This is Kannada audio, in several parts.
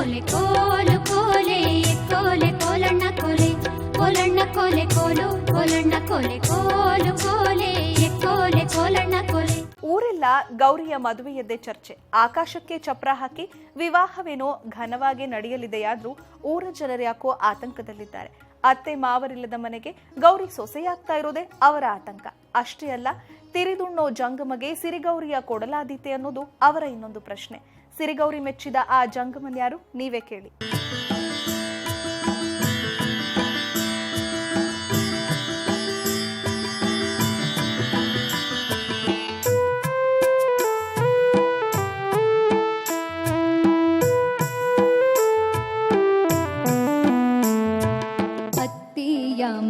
ಕೋಲೆ, ಕೋಲು, ಕೋಲೆ ಕೋಲೆ, ಕೋಲಣ್ಣ ಕೋಲೆ ಕೋಲಣ್ಣ ಕೋಲೆ, ಕೋಲು, ಕೋಲಣ್ಣ ಕೋಲೆ, ಕೋಲು ಕೋಲೆ ಕೋಲೆ, ಕೋಲಣ್ಣ ಕೋಲೆ. ಊರೆಲ್ಲ ಗೌರಿಯ ಮದುವೆಯದ್ದೇ ಚರ್ಚೆ. ಆಕಾಶಕ್ಕೆ ಚಪ್ರ ಹಾಕಿ ವಿವಾಹವೇನೋ ಘನವಾಗಿ ನಡೆಯಲಿದೆಯಾದ್ರೂ ಊರ ಜನರು ಯಾಕೋ ಆತಂಕದಲ್ಲಿದ್ದಾರೆ. ಅತ್ತೆ ಮಾವರಿಲ್ಲದ ಮನೆಗೆ ಗೌರಿ ಸೊಸೆಯಾಗ್ತಾ ಇರೋದೇ ಅವರ ಆತಂಕ. ಅಷ್ಟೇ ಅಲ್ಲ, ತಿರಿದುಣ್ಣೋ ಜಂಗಮಗೆ ಸಿರಿಗೌರಿಯ ಕೊಡಲಾದೀತೆ ಅನ್ನೋದು ಅವರ ಇನ್ನೊಂದು ಪ್ರಶ್ನೆ. ಸಿರಿಗೌರಿ ಮೆಚ್ಚಿದ ಆ ಜಂಗಮನ್ ಯಾರು? ನೀವೇ ಕೇಳಿ.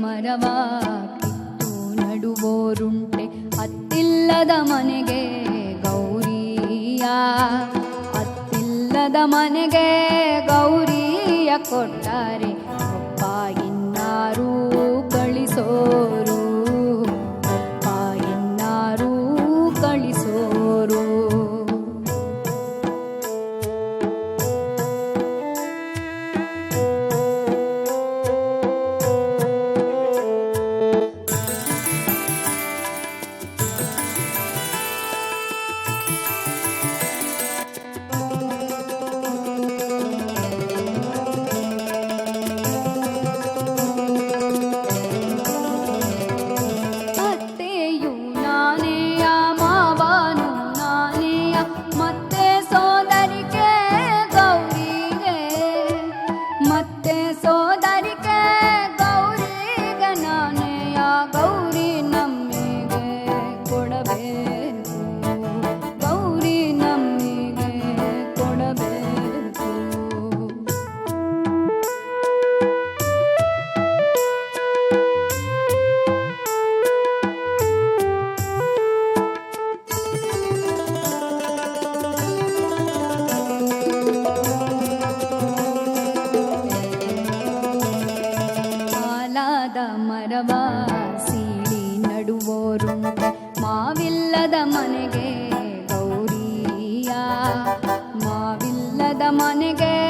ಮರವಾ ಕಿತ್ತು ನಡುವೋರುಂಟೆ ಹತ್ತಿಲ್ಲದ ಮನೆಗೆ ಗೌರಿಯ ಮನೆಗೆ ಗೌರಿಯ ಕೊಟ್ಟಾರೆ ಅಪ್ಪ ಇನ್ನಾರೂ ಕಳಿಸೋರು ಸೀಳಿ ನಡುವೋರು. ಮಾವಿಲ್ಲದ ಮನೆಗೆ ಗೌರಿಯ. ಮಾವಿಲ್ಲದ ಮನೆಗೆ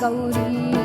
गौरी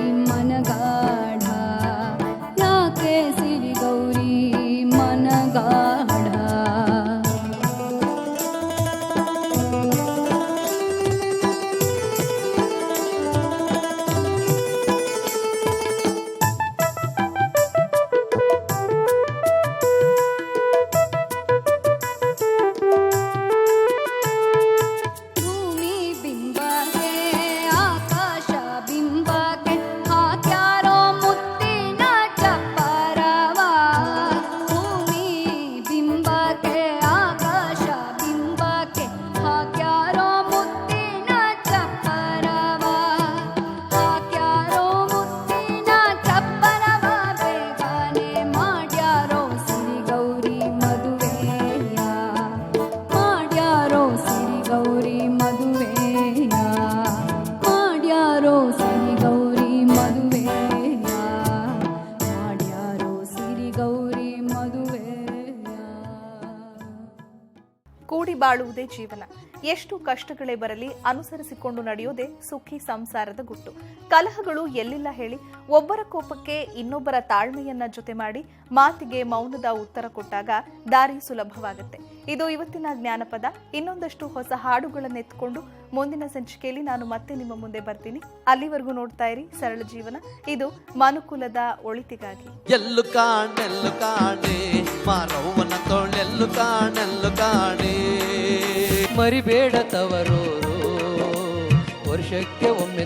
ಬಾಳುವುದೇ ಜೀವನ. ಎಷ್ಟು ಕಷ್ಟಗಳೇ ಬರಲಿ ಅನುಸರಿಸಿಕೊಂಡು ನಡೆಯೋದೇ ಸುಖಿ ಸಂಸಾರದ ಗುಟ್ಟು. ಕಲಹಗಳು ಎಲ್ಲಿಲ್ಲ ಹೇಳಿ ಒಬ್ಬರ ಕೋಪಕ್ಕೆ ಇನ್ನೊಬ್ಬರ ತಾಳ್ಮೆಯನ್ನ ಜೊತೆ ಮಾಡಿ ಮಾತಿಗೆ ಮೌನದ ಉತ್ತರ ಕೊಟ್ಟಾಗ ದಾರಿ ಸುಲಭವಾಗುತ್ತೆ. ಇದು ಇವತ್ತಿನ ಜ್ಞಾನಪದ. ಇನ್ನೊಂದಷ್ಟು ಹೊಸ ಹಾಡುಗಳನ್ನು ಎತ್ಕೊಂಡು ಮುಂದಿನ ಸಂಚಿಕೆಯಲ್ಲಿ ನಾನು ಮತ್ತೆ ನಿಮ್ಮ ಮುಂದೆ ಬರ್ತೀನಿ. ಅಲ್ಲಿವರೆಗೂ ನೋಡ್ತಾ ಇರಿ ಸರಳ ಜೀವನ. ಇದು ಮನುಕುಲದ ಒಳಿತಿಗಾಗಿ. ಎಲ್ಲು ಕಾಣೆಲ್ಲು ಕಾಣೆ ತೋಳೆಲ್ಲು ಕಾಣೆಲ್ಲು ಕಾಣೆ. ಮರಿಬೇಡ ತವರೋರು, ವರ್ಷಕ್ಕೆ ಒಮ್ಮೆ